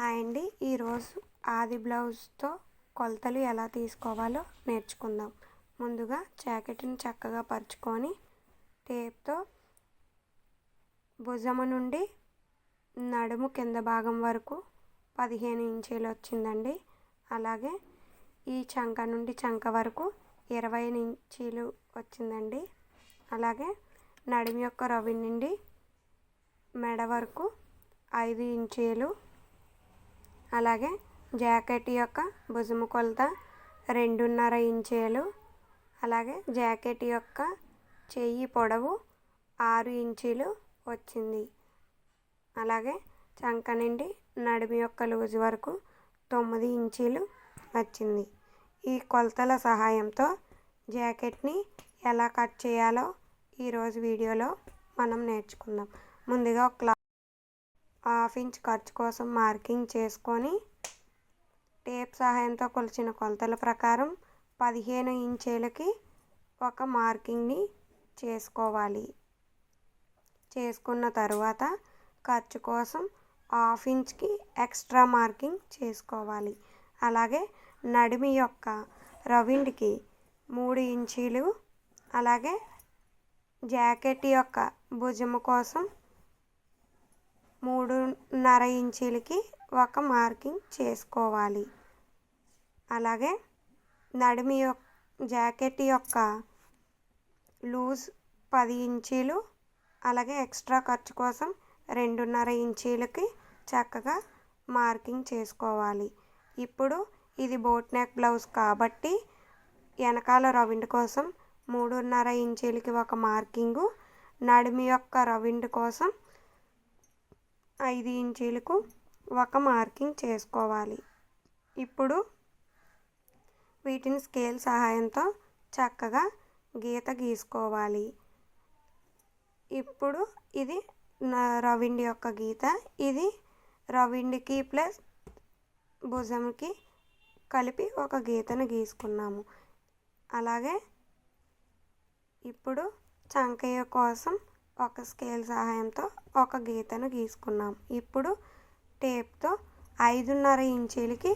Hi అండి ఈరోజు ఆది బ్లౌజ్తో కొలతలు ఎలా తీసుకోవాలో నేర్చుకుందాం. ముందుగా జాకెట్ని చక్కగా పరుచుకొని టేప్తో భుజము నుండి నడుము కింద భాగం వరకు పదిహేను ఇంచీలు వచ్చిందండి. అలాగే ఈ చంక నుండి చంక వరకు ఇరవై ఇంచీలు వచ్చిందండి. అలాగే నడుము యొక్క రవి నుండి మెడ వరకు ఐదు ఇంచీలు అలాగే జాకెట్ యొక్క భుజము కొలత రెండున్నర ఇంచీలు అలాగే జాకెట్ యొక్క చెయ్యి పొడవు ఆరు ఇంచీలు వచ్చింది. అలాగే చంక నుండి నడుము యొక్క లూజు వరకు తొమ్మిది ఇంచీలు వచ్చింది. ఈ కొలతల సహాయంతో జాకెట్ని ఎలా కట్ చేయాలో ఈరోజు వీడియోలో మనం నేర్చుకుందాం. ముందుగా ఒక క్లా హాఫ్ ఇంచ్ ఖర్చు కోసం మార్కింగ్ చేసుకొని టేప్ సహాయంతో కొలిచిన కొలతల ప్రకారం పదిహేను ఇంచీలకి ఒక మార్కింగ్ని చేసుకోవాలి. చేసుకున్న తర్వాత ఖర్చు కోసం హాఫ్ ఇంచ్కి ఎక్స్ట్రా మార్కింగ్ చేసుకోవాలి. అలాగే నడిమి యొక్క రవిండ్కి మూడు ఇంచీలు అలాగే జాకెట్ యొక్క భుజము కోసం మూడున్నర ఇంచీలకి ఒక మార్కింగ్ చేసుకోవాలి. అలాగే నడిమి యొక్క జాకెట్ యొక్క లూజ్ పది ఇంచీలు అలాగే ఎక్స్ట్రా ఖర్చు కోసం రెండున్నర ఇంచీలకి చక్కగా మార్కింగ్ చేసుకోవాలి. ఇప్పుడు ఇది బోట్ నెక్ బ్లౌజ్ కాబట్టి వెనకాల రవిండ్ కోసం మూడున్నర ఇంచీలకి ఒక మార్కింగు నడిమి యొక్క రవిండ్ కోసం ఐదు ఇంచీలకు ఒక మార్కింగ్ చేసుకోవాలి. ఇప్పుడు వీటిని స్కేల్ సహాయంతో చక్కగా గీత గీసుకోవాలి. ఇప్పుడు ఇది రవిండి యొక్క గీత. ఇది రవిండికి ప్లస్ భుజంకి కలిపి ఒక గీతను గీసుకున్నాము. అలాగే ఇప్పుడు చంకయ్య కోసం ఒక స్కేల్ సహాయంతో ఒక గీతను గీసుకున్నాం. ఇప్పుడు టేప్తో ఐదున్నర ఇంచీలకి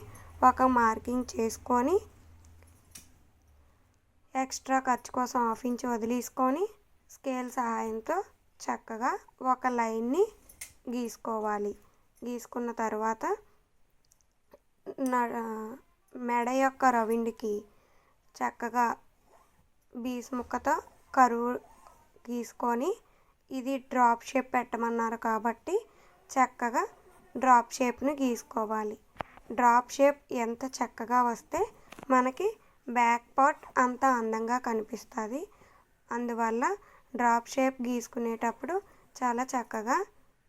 ఒక మార్కింగ్ చేసుకొని ఎక్స్ట్రా ఖర్చు కోసం హాఫ్ ఇంచ్ వదిలేసుకొని స్కేల్ సహాయంతో చక్కగా ఒక లైన్ని గీసుకోవాలి. గీసుకున్న తర్వాత మెడ యొక్క రవిండికి చక్కగా బీస్ ముక్కతో కరువు గీసుకొని ఇది డ్రాప్ షేప్ పెట్టమన్నారు కాబట్టి చక్కగా డ్రాప్ షేప్ని గీసుకోవాలి. డ్రాప్ షేప్ ఎంత చక్కగా వస్తే మనకి బ్యాక్ పార్ట్ అంత అందంగా కనిపిస్తుంది. అందువల్ల డ్రాప్ షేప్ గీసుకునేటప్పుడు చాలా చక్కగా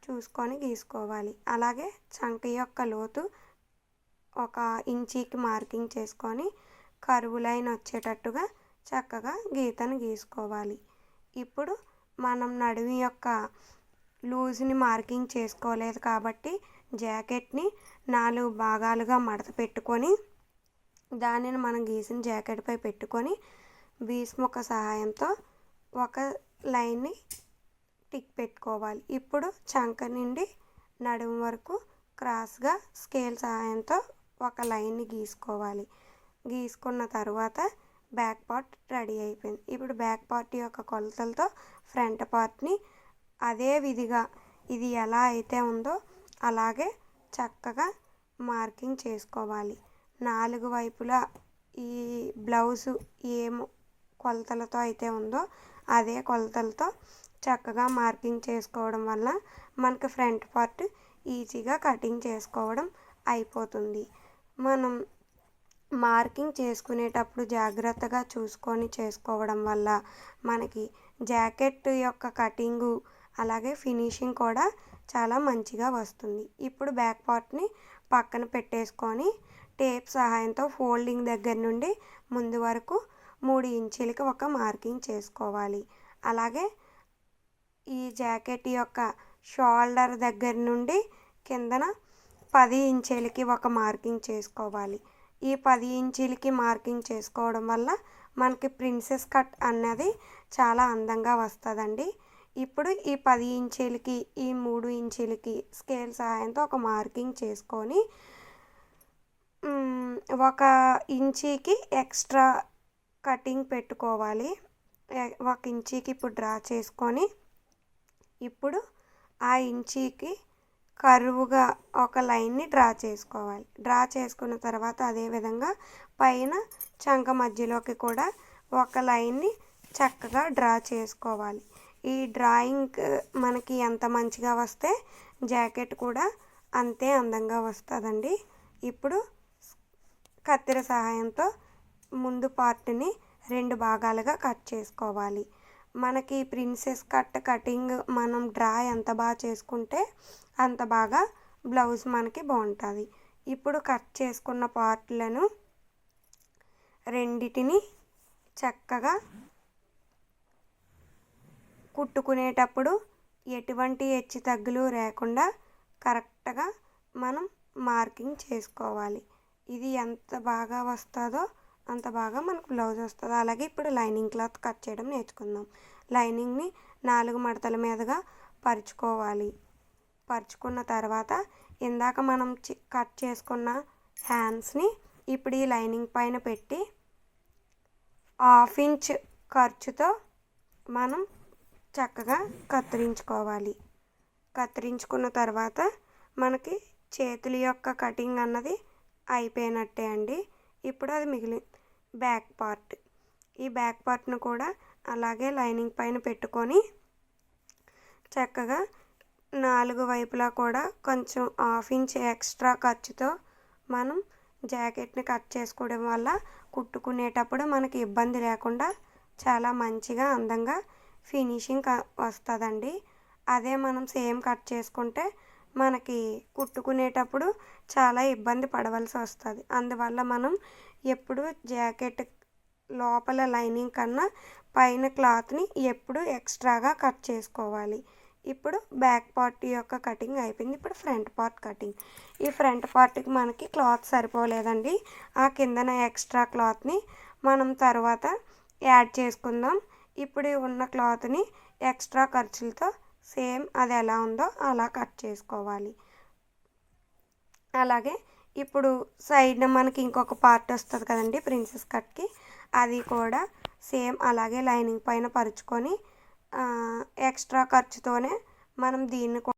చూసుకొని గీసుకోవాలి. అలాగే చంక యొక్క లోతు ఒక ఇంచీకి మార్కింగ్ చేసుకొని కరువు లైన్ వచ్చేటట్టుగా చక్కగా గీతను గీసుకోవాలి. ఇప్పుడు మనం నడుము యొక్క లూజ్ని మార్కింగ్ చేసుకోలేదు కాబట్టి జాకెట్ని నాలుగు భాగాలుగా మడత పెట్టుకొని దానిని మనం గీసిన జాకెట్పై పెట్టుకొని బీస్ ముక్క సహాయంతో ఒక లైన్ని టిక్ పెట్టుకోవాలి. ఇప్పుడు చంక నుండి నడుము వరకు క్రాస్గా స్కేల్ సహాయంతో ఒక లైన్ని గీసుకోవాలి. గీసుకున్న తర్వాత బ్యాక్ పార్ట్ రెడీ అయిపోయింది. ఇప్పుడు బ్యాక్ పార్ట్ యొక్క కొలతలతో ఫ్రంట్ పార్ట్ని అదే విధిగా ఇది ఎలా అయితే ఉందో అలాగే చక్కగా మార్కింగ్ చేసుకోవాలి. నాలుగు వైపులా ఈ బ్లౌజు ఏం కొలతలతో అయితే ఉందో అదే కొలతలతో చక్కగా మార్కింగ్ చేసుకోవడం వల్ల మనకు ఫ్రంట్ పార్ట్ ఈజీగా కటింగ్ చేసుకోవడం అయిపోతుంది. మనం మార్కింగ్ చేసుకునేటప్పుడు జాగ్రత్తగా చూసుకొని చేసుకోవడం వల్ల మనకి జాకెట్ యొక్క కటింగు అలాగే ఫినిషింగ్ కూడా చాలా మంచిగా వస్తుంది. ఇప్పుడు బ్యాక్ పార్ట్ని పక్కన పెట్టేసుకొని టేప్ సహాయంతో ఫోల్డింగ్ దగ్గర నుండి ముందు వరకు మూడు ఇంచులకి ఒక మార్కింగ్ చేసుకోవాలి. అలాగే ఈ జాకెట్ యొక్క షోల్డర్ దగ్గర నుండి కిందన పది ఇంచులకి ఒక మార్కింగ్ చేసుకోవాలి. ఈ పది ఇంచీలకి మార్కింగ్ చేసుకోవడం వల్ల మనకి ప్రిన్సెస్ కట్ అన్నది చాలా అందంగా వస్తుందండి. ఇప్పుడు ఈ పది ఇంచీలకి ఈ మూడు ఇంచీలకి స్కేల్ సహాయంతో ఒక మార్కింగ్ చేసుకొని ఒక ఇంచీకి ఎక్స్ట్రా కటింగ్ పెట్టుకోవాలి. ఒక ఇంచీకి ఇప్పుడు డ్రా చేసుకొని ఇప్పుడు ఆ ఇంచీకి కరువుగా ఒక లైన్ని డ్రా చేసుకోవాలి. డ్రా చేసుకున్న తర్వాత అదేవిధంగా పైన చంక మధ్యలోకి కూడా ఒక లైన్ని చక్కగా డ్రా చేసుకోవాలి. ఈ డ్రాయింగ్ మనకి ఎంత మంచిగా వస్తే జాకెట్ కూడా అంతే అందంగా వస్తుందండి. ఇప్పుడు కత్తెర సహాయంతో ముందు పార్ట్ని రెండు భాగాలుగా కట్ చేసుకోవాలి. మనకి ప్రిన్సెస్ కట్ కటింగ్ మనం డ్రా ఎంత బాగా చేసుకుంటే అంత బాగా బ్లౌజ్ మనకి బాగుంటుంది. ఇప్పుడు కట్ చేసుకున్న పార్ట్లను రెండిటిని చక్కగా కుట్టుకునేటప్పుడు ఎటువంటి హెచ్చు తగ్గులు లేకుండా కరెక్ట్గా మనం మార్కింగ్ చేసుకోవాలి. ఇది ఎంత బాగా వస్తుందో అంత బాగా మనకు బ్లౌజ్ వస్తుంది. అలాగే ఇప్పుడు లైనింగ్ క్లాత్ కట్ చేయడం నేర్చుకుందాం. లైనింగ్ని నాలుగు మడతల మీదుగా పరుచుకోవాలి. పరుచుకున్న తర్వాత ఇందాక మనం చి- కట్ చేసుకున్న హ్యాండ్స్ని ఇప్పుడు ఈ లైనింగ్ పైన పెట్టి హాఫ్ ఇంచ్ ఖర్చుతో మనం చక్కగా కత్తిరించుకోవాలి. కత్తిరించుకున్న తర్వాత మనకి చేతుల యొక్క కటింగ్ అన్నది అయిపోయినట్టే అండి. ఇప్పుడు అది మిగిలింది బ్యాక్ పార్ట్. ఈ బ్యాక్ పార్ట్ను కూడా అలాగే లైనింగ్ పైన పెట్టుకొని చక్కగా నాలుగు వైపులా కూడా కొంచెం హాఫ్ ఇంచ్ ఎక్స్ట్రా ఖర్చుతో మనం జాకెట్ని కట్ చేసుకోవడం వల్ల కుట్టుకునేటప్పుడు మనకి ఇబ్బంది లేకుండా చాలా మంచిగా అందంగా ఫినిషింగ్ వస్తుందండి. అదే మనం సేమ్ కట్ చేసుకుంటే మనకి కుట్టుకునేటప్పుడు చాలా ఇబ్బంది పడవలసి వస్తుంది. అందువల్ల మనం ఎప్పుడు జాకెట్ లోపల లైనింగ్ కన్నా పైన క్లాత్ని ఎప్పుడు ఎక్స్ట్రాగా కట్ చేసుకోవాలి. ఇప్పుడు బ్యాక్ పార్ట్ యొక్క కటింగ్ అయిపోయింది. ఇప్పుడు ఫ్రంట్ పార్ట్ కటింగ్. ఈ ఫ్రంట్ పార్ట్కి మనకి క్లాత్ సరిపోలేదండి. ఆ కిందన ఎక్స్ట్రా క్లాత్ని మనం తర్వాత యాడ్ చేసుకుందాం. ఇప్పుడు ఉన్న క్లాత్ని ఎక్స్ట్రా ఖర్చులతో సేమ్ అది ఎలా ఉందో అలా కట్ చేసుకోవాలి. అలాగే ఇప్పుడు సైడ్న మనకి ఇంకొక పార్ట్ వస్తుంది కదండి ప్రిన్సెస్ కట్కి. అది కూడా సేమ్ అలాగే లైనింగ్ పైన పరుచుకొని ఎక్స్ట్రా ఖర్చుతోనే మనం దీన్ని కూడా